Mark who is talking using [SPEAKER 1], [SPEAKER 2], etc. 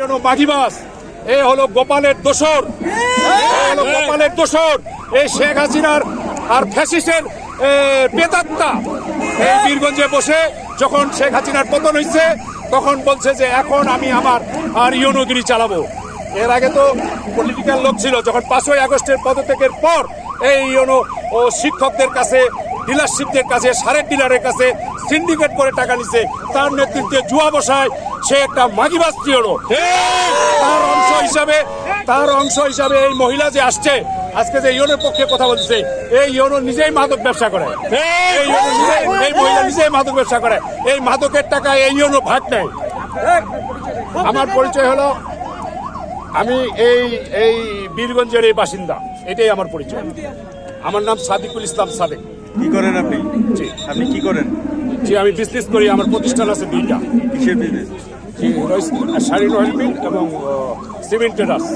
[SPEAKER 1] হলো মাঘিবাস এ হলো গোপালের দোসর। হলো গোপালের দোসর। এই শেখ হাসিনার আর ফ্যাসিস্টের এ, পেতাত্তা এই বীরগঞ্জে বসে যখন শেখ হাসিনার পতন হয়েছে তখন বলছে যে এখন আমি আমার আর ইউনোগিরি চালাবো। এর আগে তো পলিটিক্যাল লোক ছিল যখন পাঁচই আগস্টের পদত্যাগের পর এই ইউনো শিক্ষকদের কাছে ডিলারশিপদের কাছে, সারের ডিলারের কাছে সিন্ডিকেট করে টাকা নিছে। তার নেতৃত্বে জুয়া বসায়, সে একটা মাগিবাস হলো। তার অংশ হিসাবে, তার অংশ হিসাবে এই মহিলা যে আসছে, আজকে যে ইউনোর পক্ষে কথা বলছে এই ইউনো নিজেই মাদক ব্যবসা করে। এই মহিলা নিজেই মাদক ব্যবসা করে। এই মাদকের টাকা এই ইউনো ভাগ নেয়। আমার পরিচয় হলো, আমি এই এই বীরগঞ্জের এই বাসিন্দা। এটাই আমার পরিচয়। আমার নাম সাদিকুল ইসলাম সাদেক।
[SPEAKER 2] কি করেন আপনি?
[SPEAKER 1] জি।
[SPEAKER 2] আপনি কি করেন?
[SPEAKER 1] জি আমি বিজনেস করি আমার প্রতিষ্ঠান আছে দুইটা।
[SPEAKER 2] কিসের বিজনেস
[SPEAKER 1] জি শাড়ি অয়েল মিল এবং সিমেন্ট ট্রেডার্স